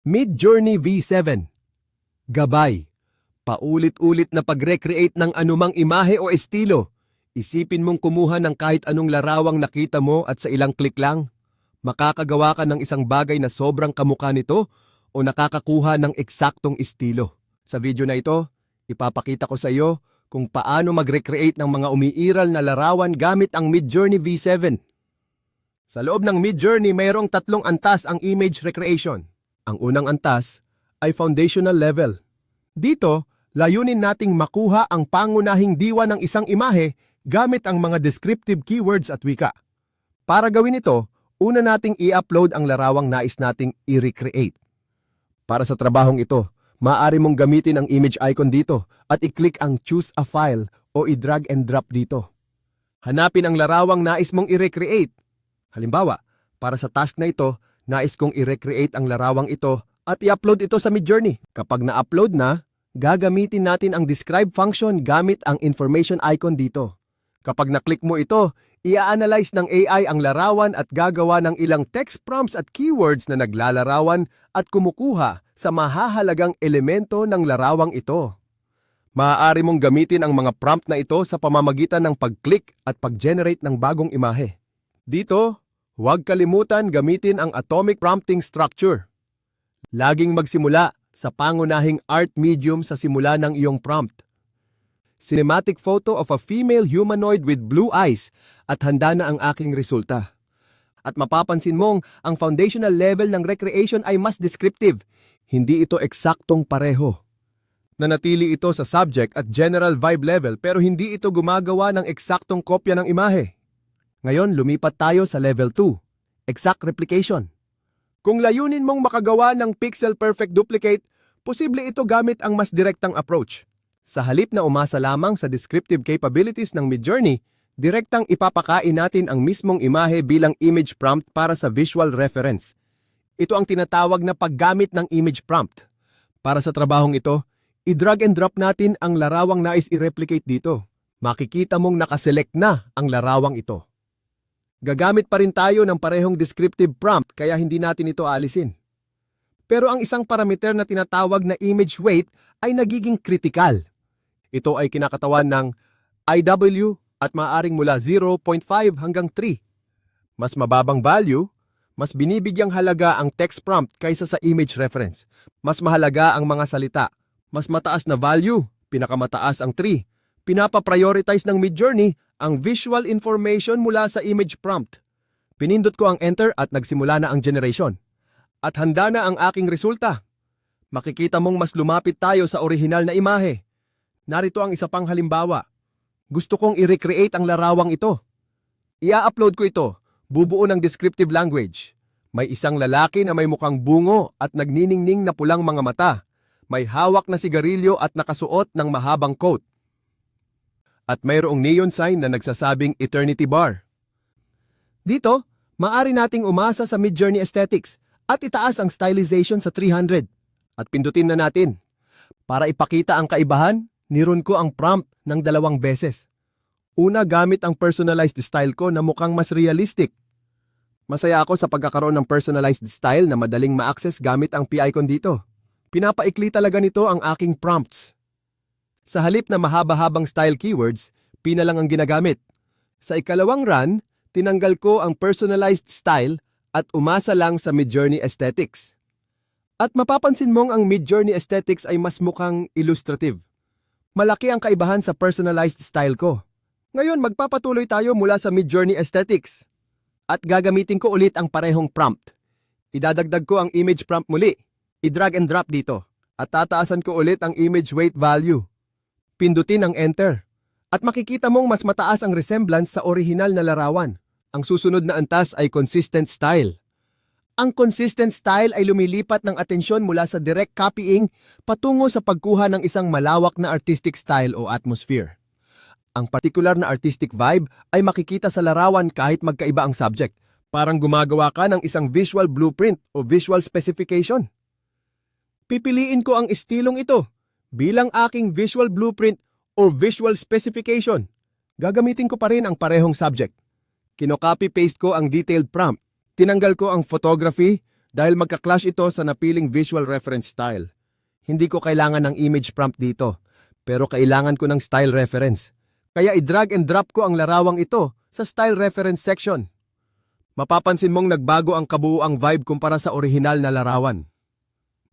Mid-Journey V7 Gabay Paulit-ulit na pag-recreate ng anumang imahe o estilo. Isipin mong kumuha ng kahit anong larawang nakita mo at sa ilang click lang. Makakagawa ka ng isang bagay na sobrang kamukha nito o nakakakuha ng eksaktong estilo. Sa video na ito, ipapakita ko sa iyo kung paano mag-recreate ng mga umiiral na larawan gamit ang Midjourney V7. Sa loob ng Midjourney, mayroong tatlong antas ang image recreation. Ang unang antas ay foundational level. Dito, layunin nating makuha ang pangunahing diwa ng isang imahe gamit ang mga descriptive keywords at wika. Para gawin ito, una nating i-upload ang larawang nais nating i-recreate. Para sa trabahong ito, maaari mong gamitin ang image icon dito at i-click ang choose a file o i-drag and drop dito. Hanapin ang larawang nais mong i-recreate. Halimbawa, para sa task na ito, nais kong i-recreate ang larawang ito at i-upload ito sa Midjourney. Kapag na-upload na, gagamitin natin ang describe function gamit ang information icon dito. Kapag na-click mo ito, i-analyze ng AI ang larawan at gagawa ng ilang text prompts at keywords na naglalarawan at kumukuha sa mahahalagang elemento ng larawang ito. Maaari mong gamitin ang mga prompt na ito sa pamamagitan ng pag-click at pag-generate ng bagong imahe. Dito, huwag kalimutan gamitin ang atomic prompting structure. Laging magsimula sa pangunahing art medium sa simula ng iyong prompt. Cinematic photo of a female humanoid with blue eyes at handa na ang aking resulta. At mapapansin mong ang foundational level ng recreation ay mas descriptive. Hindi ito eksaktong pareho. Nanatili ito sa subject at general vibe level pero hindi ito gumagawa ng eksaktong kopya ng imahe. Ngayon, lumipat tayo sa level 2, exact replication. Kung layunin mong makagawa ng pixel perfect duplicate, posible ito gamit ang mas direktang approach. Sa halip na umasa lamang sa descriptive capabilities ng Midjourney, direktang ipapakain natin ang mismong imahe bilang image prompt para sa visual reference. Ito ang tinatawag na paggamit ng image prompt. Para sa trabahong ito, i-drag and drop natin ang larawang nais i-replicate dito. Makikita mong nakaselect na ang larawang ito. Gagamit pa rin tayo ng parehong descriptive prompt kaya hindi natin ito alisin. Pero ang isang parameter na tinatawag na image weight ay nagiging kritikal. Ito ay kinakatawan ng IW at maaring mula 0.5 hanggang 3. Mas mababang value, mas binibigyang halaga ang text prompt kaysa sa image reference. Mas mahalaga ang mga salita. Mas mataas na value, pinakamataas ang 3. Pinapa-prioritize ng Midjourney ang visual information mula sa image prompt. Pinindot ko ang enter at nagsimula na ang generation. At handa na ang aking resulta. Makikita mong mas lumapit tayo sa orihinal na imahe. Narito ang isa pang halimbawa. Gusto kong i-recreate ang larawang ito. Ia-upload ko ito, bubuo ng descriptive language. May isang lalaki na may mukhang bungo at nagniningning na pulang mga mata. May hawak na sigarilyo at nakasuot ng mahabang coat at mayroong neon sign na nagsasabing Eternity Bar. Dito, maari nating umasa sa Midjourney Aesthetics at itaas ang stylization sa 300 at pindutin na natin. Para ipakita ang kaibahan, nirun ko ang prompt ng dalawang beses. Una gamit ang personalized style ko na mukhang mas realistic. Masaya ako sa pagkakaroon ng personalized style na madaling ma-access gamit ang P-icon dito. Pinapaikli talaga nito ang aking prompts. Sa halip na mahaba-habang style keywords, pina lang ang ginagamit. Sa ikalawang run, tinanggal ko ang personalized style at umasa lang sa Midjourney Aesthetics. At mapapansin mong ang Midjourney Aesthetics ay mas mukhang illustrative. Malaki ang kaibahan sa personalized style ko. Ngayon magpapatuloy tayo mula sa Midjourney Aesthetics. At gagamitin ko ulit ang parehong prompt. Idadagdag ko ang image prompt muli. I-drag and drop dito. At tataasan ko ulit ang image weight value pindutin ang enter. At makikita mong mas mataas ang resemblance sa orihinal na larawan. Ang susunod na antas ay consistent style. Ang consistent style ay lumilipat ng atensyon mula sa direct copying patungo sa pagkuha ng isang malawak na artistic style o atmosphere. Ang particular na artistic vibe ay makikita sa larawan kahit magkaiba ang subject. Parang gumagawa ka ng isang visual blueprint o visual specification. Pipiliin ko ang estilong ito bilang aking visual blueprint or visual specification. Gagamitin ko pa rin ang parehong subject. Kino-copy-paste ko ang detailed prompt. Tinanggal ko ang photography, dahil magka-clash ito sa napiling visual reference style. Hindi ko kailangan ng image prompt dito, pero kailangan ko ng style reference. Kaya i-drag and drop ko ang larawang ito sa style reference section. Mapapansin mong nagbago ang kabuuang vibe kumpara sa orihinal na larawan.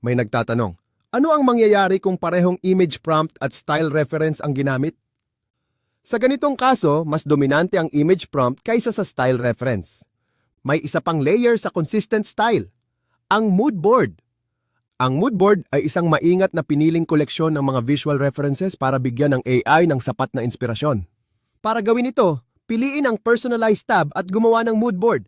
May nagtatanong, ano ang mangyayari kung parehong image prompt at style reference ang ginamit? Sa ganitong kaso, mas dominante ang image prompt kaysa sa style reference. May isa pang layer sa consistent style, ang mood board. Ang mood board ay isang maingat na piniling koleksyon ng mga visual references para bigyan ng AI ng sapat na inspirasyon. Para gawin ito, piliin ang personalized tab at gumawa ng mood board.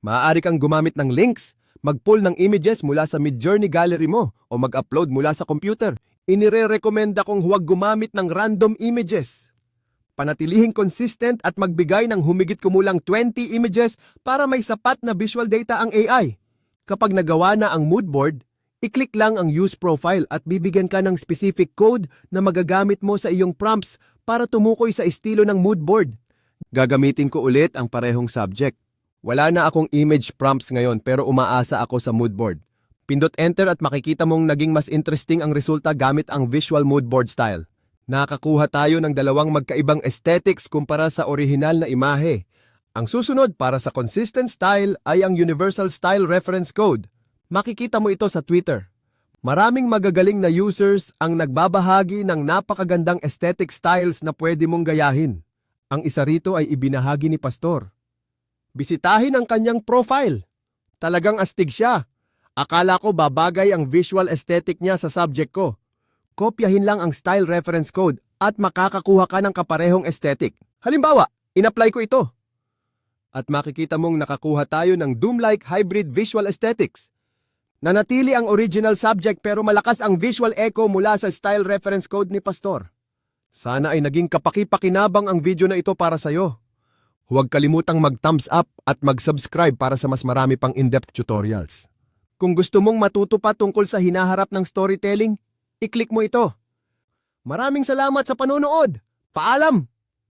Maaari kang gumamit ng links, mag-pull ng images mula sa Midjourney gallery mo o mag-upload mula sa computer. Inire-recommenda kong huwag gumamit ng random images. Panatilihing consistent at magbigay ng humigit kumulang 20 images para may sapat na visual data ang AI. Kapag nagawa na ang mood board, i-click lang ang use profile at bibigyan ka ng specific code na magagamit mo sa iyong prompts para tumukoy sa estilo ng mood board. Gagamitin ko ulit ang parehong subject. Wala na akong image prompts ngayon pero umaasa ako sa mood board. Pindot enter at makikita mong naging mas interesting ang resulta gamit ang visual mood board style. Nakakuha tayo ng dalawang magkaibang aesthetics kumpara sa orihinal na imahe. Ang susunod para sa consistent style ay ang Universal Style Reference Code. Makikita mo ito sa Twitter. Maraming magagaling na users ang nagbabahagi ng napakagandang aesthetic styles na pwede mong gayahin. Ang isa rito ay ibinahagi ni Pastor. Bisitahin ang kanyang profile. Talagang astig siya. Akala ko babagay ang visual aesthetic niya sa subject ko. Kopyahin lang ang style reference code at makakakuha ka ng kaparehong aesthetic. Halimbawa, in-apply ko ito. At makikita mong nakakuha tayo ng Doom-like hybrid visual aesthetics. Nanatili ang original subject pero malakas ang visual echo mula sa style reference code ni Pastor. Sana ay naging kapaki-pakinabang ang video na ito para sa'yo. Huwag kalimutang mag-thumbs up at mag-subscribe para sa mas marami pang in-depth tutorials. Kung gusto mong matuto pa tungkol sa hinaharap ng storytelling, i-click mo ito. Maraming salamat sa panonood. Paalam!